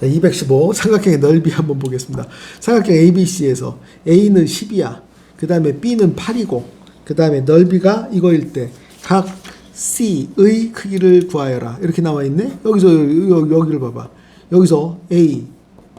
자, 215 삼각형의 넓이 한번 보겠습니다. 삼각형 ABC에서 A는 10이야. 그 다음에 B는 8이고, 그 다음에 넓이가 이거일 때 각 C의 크기를 구하여라. 이렇게 나와 있네. 여기서 여, 여기를 봐봐. 여기서 A,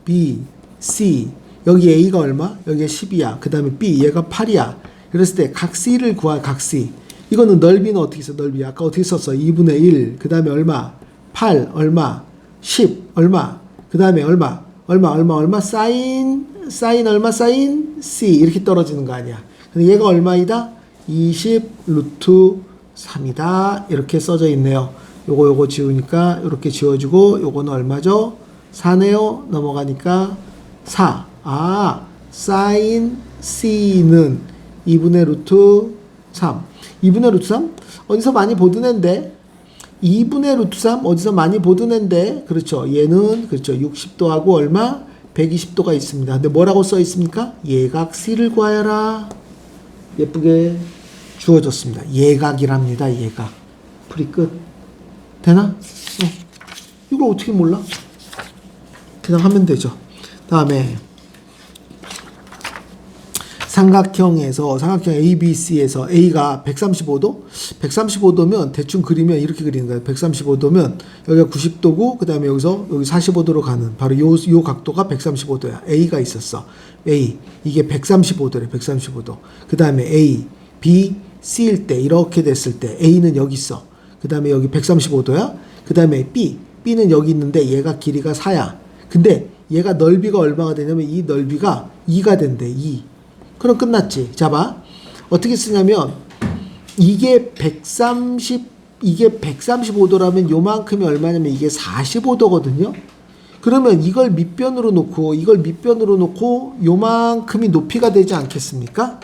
B, C 여기 A가 얼마? 여기가 10이야. 그 다음에 B 얘가 8이야. 그랬을 때 각 C를 구하 각 C. 이거는 넓이는 어떻게 써? 넓이 아까 어떻게 썼어? 2분의 1. 그 다음에 얼마? 8 얼마? 10 얼마? 그 다음에 얼마? 얼마 얼마 얼마? 사인 사인 얼마? 사인 C 이렇게 떨어지는 거 아니야. 근데 얘가 얼마이다? 20 루트 3이다. 이렇게 써져 있네요. 요거 요거 지우니까 이렇게 지워주고 요거는 얼마죠? 4네요. 넘어가니까 4. 아, 사인 C는 2분의 루트 3. 2분의 루트 3? 어디서 많이 보던 앤데 2분의 루트 3 어디서 많이 보던 앤데 그렇죠. 얘는 그렇죠. 60도하고 얼마? 120도가 있습니다. 근데 뭐라고 써 있습니까? 예각 C를 구하여라. 예쁘게 주어졌습니다. 예각이랍니다. 예각. 풀이 끝. 되나? 어. 이걸 어떻게 몰라? 그냥 하면 되죠. 다음에 삼각형에서 삼각형 ABC에서 A가 135도, 135도면 대충 그리면 이렇게 그리는 거예요. 135도면 여기가 90도고 그 다음에 여기서 여기 45도로 가는 바로 요, 요 각도가 135도야. A가 있었어. A 이게 135도래. 135도. 그 다음에 A, B, C일 때 이렇게 됐을 때 A는 여기 있어. 그 다음에 여기 135도야. 그 다음에 B, B는 여기 있는데 얘가 길이가 4야. 근데 얘가 넓이가 얼마가 되냐면 이 넓이가 2가 된대. 2. 그럼 끝났지. 자 봐. 어떻게 쓰냐면 이게 130 이게 135도라면 요만큼이 얼마냐면 이게 45도거든요. 그러면 이걸 밑변으로 놓고 이걸 밑변으로 놓고 요만큼이 높이가 되지 않겠습니까?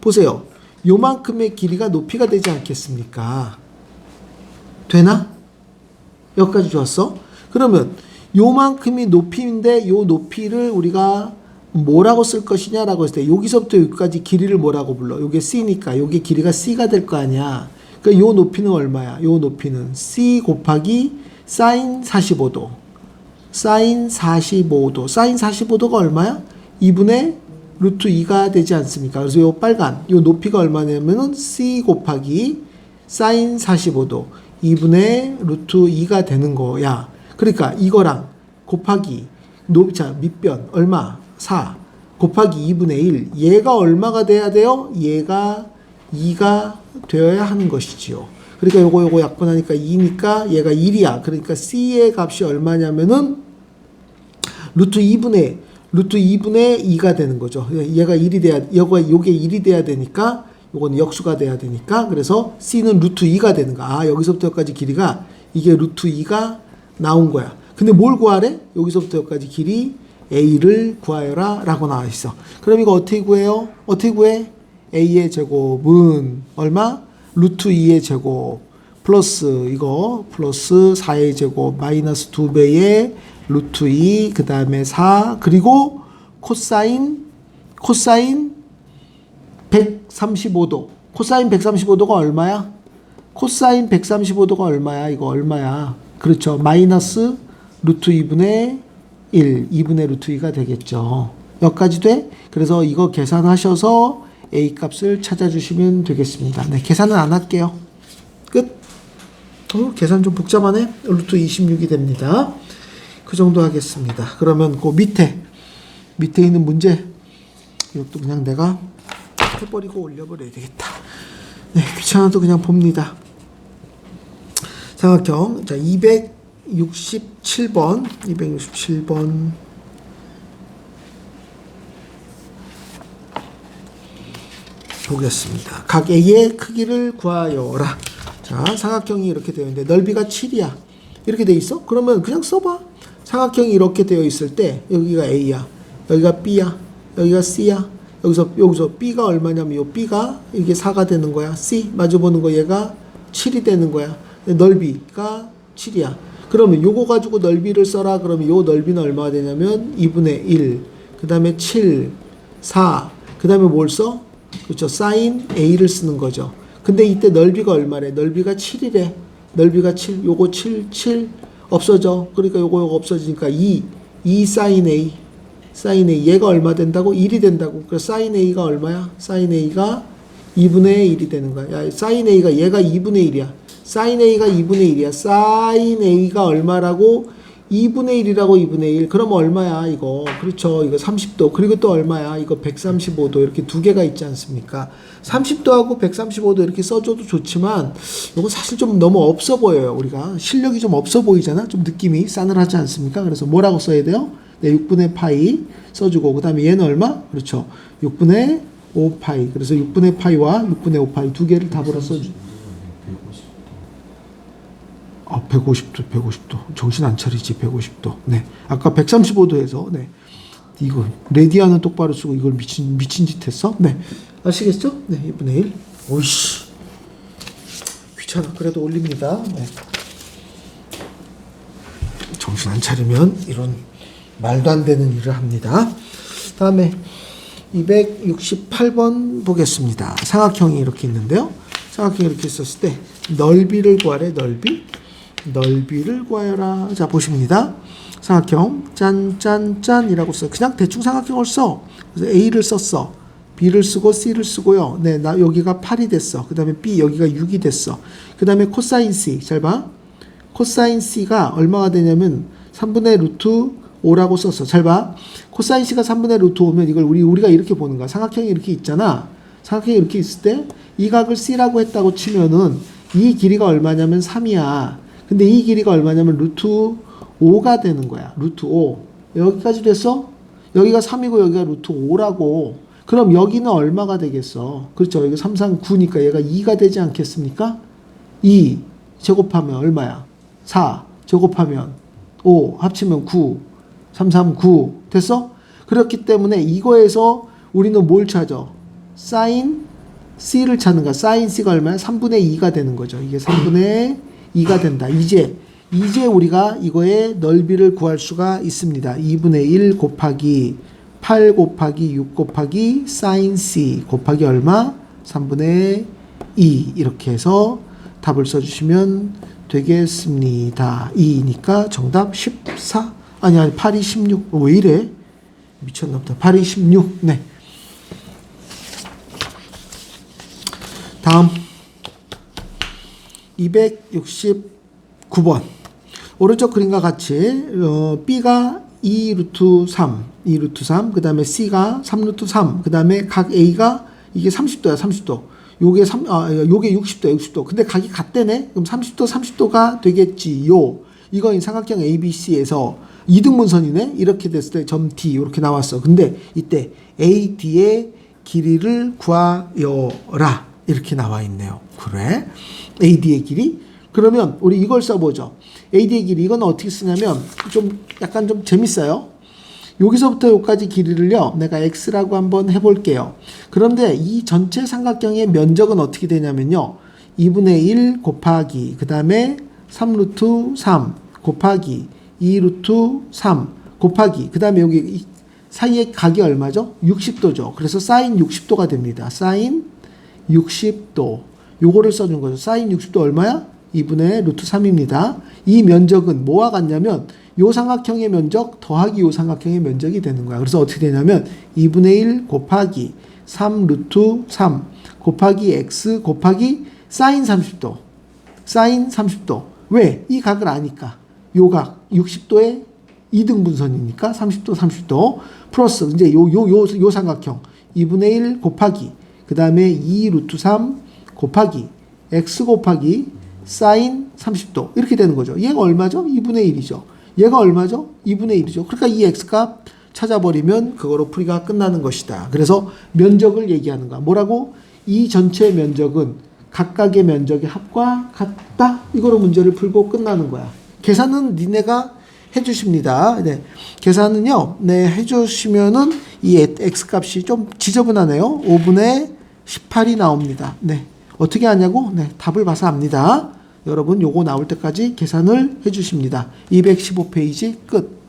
보세요. 요만큼의 길이가 높이가 되지 않겠습니까? 되나? 여기까지 좋았어? 그러면 요만큼이 높이인데 요 높이를 우리가 뭐라고 쓸 것이냐라고 했을 때 여기서부터 여기까지 길이를 뭐라고 불러? 요게 C니까 요게 길이가 C가 될 거 아니야. 그러니까 요 높이는 얼마야? 요 높이는 C 곱하기 사인 45도. 사인 45도. 사인 45도가 얼마야? 2분의 루트 2가 되지 않습니까? 그래서 요 빨간 요 높이가 얼마냐면은 C 곱하기 사인 45도 2분의 루트 2가 되는 거야. 그러니까 이거랑 곱하기 높자 밑변 얼마? 4 곱하기 2분의 1 얘가 얼마가 돼야 돼요? 얘가 2가 되어야 하는 것이지요. 그러니까 요거 요거 약분하니까 2니까 얘가 1이야. 그러니까 C의 값이 얼마냐면은 루트 2분의 루트 2분의 2가 되는 거죠. 얘가 1이 돼야 요거 요게 1이 돼야 되니까 요거는 역수가 돼야 되니까 그래서 C는 루트 2가 되는 거야. 아, 여기서부터 여기까지 길이가 이게 루트 2가 나온 거야. 근데 뭘 구하래? 여기서부터 여기까지 길이 A를 구하여라 라고 나와 있어. 그럼 이거 어떻게 구해요? 어떻게 구해? A의 제곱은 얼마? 루트 2의 제곱 플러스 이거 플러스 4의 제곱 마이너스 2배의 루트 2 그 다음에 4 그리고 코사인 코사인 135도 코사인 135도가 얼마야? 코사인 135도가 얼마야? 이거 얼마야? 그렇죠. 마이너스 루트 2분의 1, 2분의 루트 2가 되겠죠. 여기까지 돼? 그래서 이거 계산하셔서 A 값을 찾아주시면 되겠습니다. 네, 계산은 안 할게요. 끝. 어, 계산 좀 복잡하네. 루트 26이 됩니다. 그 정도 하겠습니다. 그러면 그 밑에 밑에 있는 문제 이것도 그냥 내가 해버리고 올려버려야 되겠다. 네, 귀찮아도 그냥 봅니다. 삼각형 자 267번 267번 보겠습니다. 각 A의 크기를 구하여라. 자, 삼각형이 이렇게 되어 있는데 넓이가 7이야. 이렇게 돼 있어? 그러면 그냥 써봐. 삼각형이 이렇게 되어 있을 때 여기가 A야. 여기가 B야. 여기가 C야. 여기서 여기서 B가 얼마냐면 요 B가 이게 4가 되는 거야. C 마주 보는 거 얘가 7이 되는 거야. 넓이가 7이야. 그러면 요거 가지고 넓이를 써라. 그러면 요 넓이는 얼마가 되냐면 2분의 1. 그 다음에 7, 4. 그 다음에 뭘 써? 그렇죠. 사인 A를 쓰는 거죠. 근데 이때 넓이가 얼마래? 넓이가 7이래. 넓이가 7. 요거 7, 7 없어져. 그러니까 요거 요거 없어지니까 2. 2 sin A sin A 얘가 얼마 된다고? 1이 된다고. 그래서 sin A가 얼마야? sin A가 2분의 1이 되는 거야. 야, sin A가 얘가 2분의 1이야. Sin A가 2분의 1이야. sin A가 얼마라고? 2분의 1이라고 2분의 1. 그럼 얼마야, 이거? 그렇죠. 이거 30도. 그리고 또 얼마야? 이거 135도. 이렇게 두 개가 있지 않습니까? 30도하고 135도 이렇게 써줘도 좋지만, 이거 사실 좀 너무 없어 보여요, 우리가. 실력이 좀 없어 보이잖아? 좀 느낌이 싸늘하지 않습니까? 그래서 뭐라고 써야 돼요? 네, 6분의 파이 써주고, 그 다음에 얘는 얼마? 그렇죠. 6분의 5파이. 그래서 6분의 파이와 6분의 5파이 두 개를 답으로 써주. 아, 150도, 150도. 정신 안 차리지, 150도. 네. 아까 135도에서, 네. 이거, 레디아는 똑바로 쓰고 이걸 미친, 미친 짓 했어? 네. 아시겠죠? 네, 2분의 1. 오이씨. 귀찮아. 그래도 올립니다. 네. 정신 안 차리면 이런 말도 안 되는 일을 합니다. 다음에 268번 보겠습니다. 삼각형이 이렇게 있는데요. 삼각형이 이렇게 있었을 때 넓이를 구하래 넓이 넓이를 구하여라. 자 보십니다. 삼각형 짠짠짠이라고 써. 그냥 대충 삼각형을 써. 그래서 A를 썼어. B를 쓰고 C를 쓰고요. 네, 나 여기가 8이 됐어. 그다음에 B 여기가 6이 됐어. 그다음에 코사인 C 잘 봐. 코사인 C가 얼마가 되냐면 3분의 루트 5라고 썼어. 잘 봐. 코사인 C가 3분의 루트 5면 이걸 우리, 우리가 이렇게 보는 거야. 삼각형이 이렇게 있잖아. 삼각형이 이렇게 있을 때 이 각을 C라고 했다고 치면은 이 길이가 얼마냐면 3이야. 근데 이 길이가 얼마냐면 루트 5가 되는 거야. 루트 5. 여기까지 됐어? 여기가 3이고 여기가 루트 5라고. 그럼 여기는 얼마가 되겠어? 그렇죠. 여기 3, 3, 9니까 얘가 2가 되지 않겠습니까? 2 제곱하면 얼마야? 4 제곱하면 5 합치면 9 3, 3, 9 됐어? 그렇기 때문에 이거에서 우리는 뭘 찾아? 사인 C를 찾는 거야. 사인 C가 얼마야? 3분의 2가 되는 거죠. 이게 3분의 2가 된다. 이제 이제 우리가 이거의 넓이를 구할 수가 있습니다. 2분의 1 곱하기 8 곱하기 6 곱하기 사인 C 곱하기 얼마? 3분의 2 이렇게 해서 답을 써주시면 되겠습니다. 2니까 정답 14 아니 아니 8이 16. 어, 왜 이래? 미쳤나 보다. 8이 16. 네. 다음 269번 오른쪽 그림과 같이 어, B가 2 루트 3, 2 루트 3, 그 다음에 C가 3 루트 3, 그 다음에 각 A가 이게 30도야, 30도. 요게 3, 아, 요게 60도야, 60도. 근데 각이 같대네? 그럼 30도, 30도가 되겠지요. 이거 이 삼각형 ABC에서 이등분선이네? 이렇게 됐을 때 점 D, 이렇게 나왔어. 근데 이때 AD의 길이를 구하여라. 이렇게 나와 있네요. 그래? AD의 길이? 그러면 우리 이걸 써보죠. AD의 길이 이건 어떻게 쓰냐면 좀 약간 좀 재밌어요. 여기서부터 여기까지 길이를요. 내가 x라고 한번 해볼게요. 그런데 이 전체 삼각형의 면적은 어떻게 되냐면요. 2분의 1 곱하기 그 다음에 3루트 3 곱하기 2루트 3 곱하기 그 다음에 여기 이 사이의 각이 얼마죠? 60도죠. 그래서 사인 60도가 됩니다. 사인 60도. 요거를 써준 거죠. 사인 60도 얼마야? 2분의 루트 3입니다. 이 면적은 뭐와 같냐면 요 삼각형의 면적 더하기 요 삼각형의 면적이 되는 거야. 그래서 어떻게 되냐면 2분의 1 곱하기 3 루트 3 곱하기 x 곱하기 사인 30도. 사인 30도. 왜? 이 각을 아니까. 요 각 60도의 2등 분선이니까 30도 30도 플러스 이제 요 요 요 요 삼각형 2분의 1 곱하기 그 다음에 2 루트 3 곱하기 x 곱하기 사인 30도 이렇게 되는 거죠. 얘가 얼마죠? 2분의 1이죠. 얘가 얼마죠? 2분의 1이죠. 그러니까 이 x값 찾아버리면 그거로 풀이가 끝나는 것이다. 그래서 면적을 얘기하는 거야. 뭐라고? 이 전체 면적은 각각의 면적의 합과 같다. 이거로 문제를 풀고 끝나는 거야. 계산은 니네가 해주십니다. 네. 계산은요, 네, 해주시면은 이 x 값이 좀 지저분하네요. 5분의 18이 나옵니다. 네. 어떻게 하냐고? 네, 답을 봐서 압니다. 여러분 요거 나올 때까지 계산을 해 주십니다. 215페이지 끝.